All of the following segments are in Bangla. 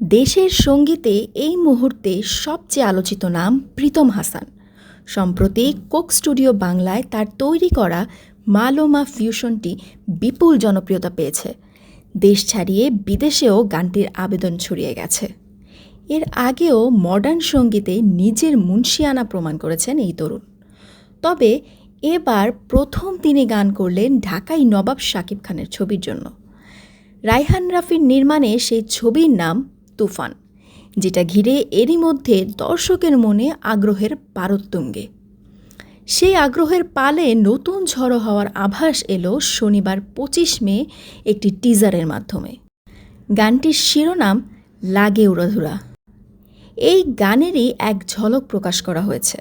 দেশের সঙ্গীতে এই মুহূর্তে সবচেয়ে আলোচিত নাম প্রীতম হাসান। সম্প্রতি কোক স্টুডিও বাংলায় তার তৈরি করা মালোমা ফিউশনটি বিপুল জনপ্রিয়তা পেয়েছে। দেশ ছাড়িয়ে বিদেশেও গানটির আবেদন ছড়িয়ে গেছে। এর আগেও মডার্ন সঙ্গীতে নিজের মুন্সিয়ানা প্রমাণ করেছেন এই তরুণ। তবে এবার প্রথম তিনি গান করলেন ঢাকাই নবাব শাকিব খানের ছবির জন্য। রায়হান রাফির নির্মাণে সেই ছবির নাম তুফান, যেটা ঘিরে এরই মধ্যে দর্শকের মনে আগ্রহের পারোত্তুঙ্গে। সেই আগ্রহের পালে নতুন ঝড়ো হওয়ার আভাস এলো শনিবার পঁচিশ মে একটি টিজারের মাধ্যমে। গানটির শিরোনাম লাগে উড়াধুরা। এই গানেরই এক ঝলক প্রকাশ করা হয়েছে,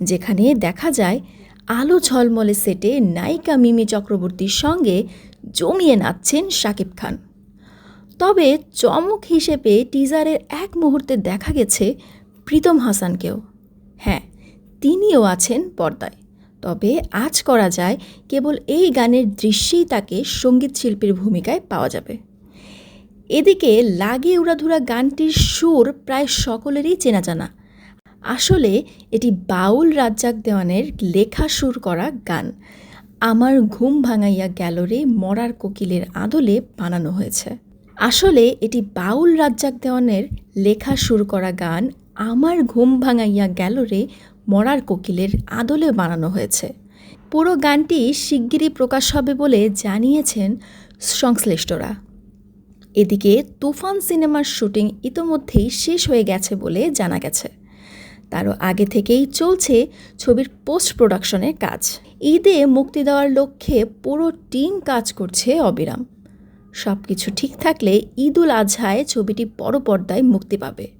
যেখানে দেখা যায় আলো ঝলমলে সেটে নায়িকা মিমি চক্রবর্তীর সঙ্গে জমিয়ে নাচছেন শাকিব খান। তবে চমক হিসেবে টিজারের এক মুহূর্তে দেখা গেছে প্রীতম হাসানকেও। হ্যাঁ তিনিও আছেন পর্দায়। তবে আজ করা যায় কেবল এই গানের দৃশ্যেই তাকে সংগীত শিল্পীর ভূমিকায় পাওয়া যাবে। এদিকে লাগে উড়াধুরা গানটির সুর প্রায় সকলেরই চেনা জানা। আসলে এটি বাউল রাজ্জাক দেওয়ানের লেখা সুর করা গান। আমার ঘুম ভাঙাইয়া গ্যালরে মরার কোকিলের আদলে বানানো হয়েছে। আসলে এটি বাউল রাজ্জাক দেওয়ানের লেখা সুর করা গান, আমার ঘুম ভাঙাইয়া গ্যালরে মরার কোকিলের আদলে বানানো হয়েছে। পুরো গানটি শিগগিরই প্রকাশ হবে বলে জানিয়েছেন সংশ্লিষ্টরা। এদিকে তুফান সিনেমার শুটিং ইতোমধ্যেই শেষ হয়ে গেছে বলে জানা গেছে। তারও আগে থেকেই চলছে ছবির পোস্ট প্রোডাকশনের কাজ। ঈদে মুক্তি দেওয়ার লক্ষ্যে পুরো টিম কাজ করছে অবিরাম। সব কিছু ঠিক থাকলে ঈদুল আজহায় ছবিটি বড় পর্দায় মুক্তি পাবে।